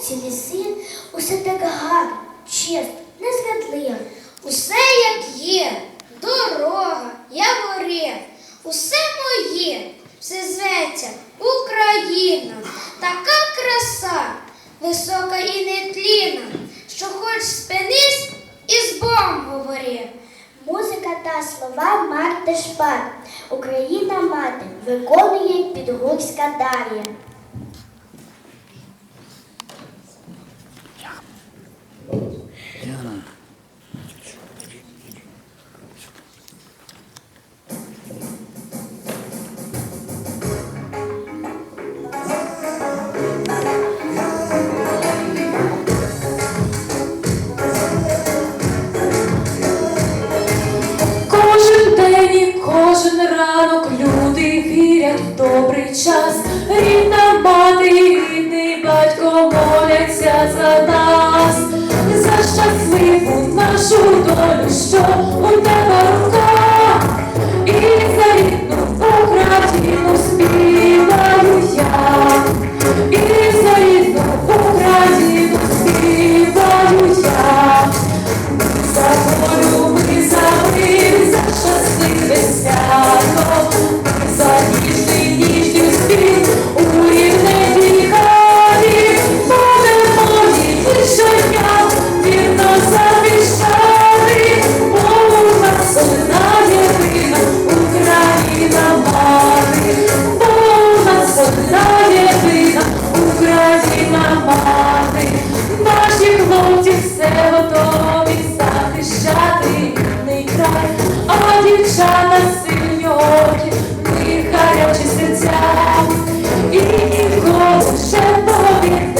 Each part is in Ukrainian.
ці ліси, усе так гарно, чесно, незгадливо, усе як є, дорога, я яворів, усе моє, все зветься Україна, така краса, висока і нетліна, що хоч спинись і з Богом говори. Музика та слова Марти Шпар, Україна мати виконує підгульська дар'я. Кожен ранок люди вірять в добрий час. Рідна we're gonna. We're мати, наші хлопці все готові захищати рідний край, а дівчата сильні очі, них гарячі серця, і ніколи ще повітря.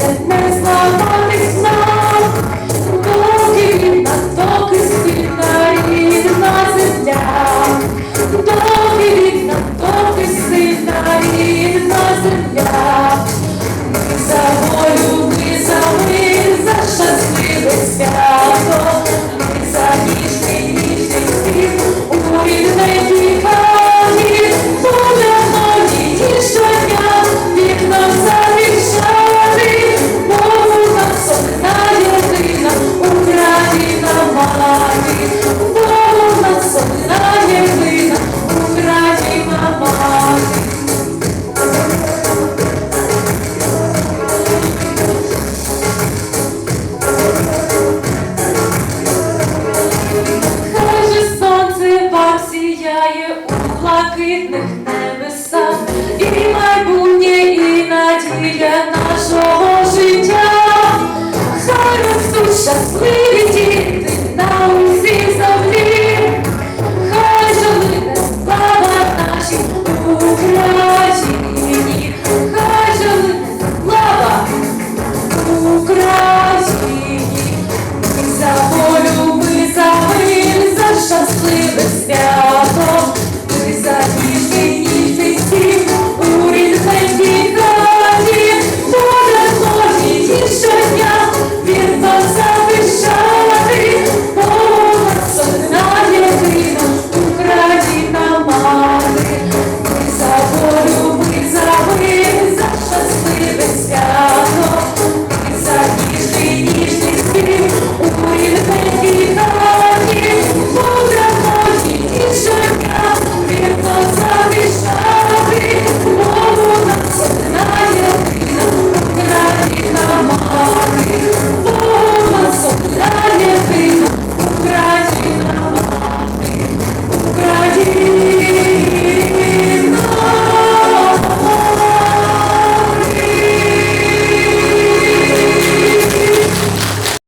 свят.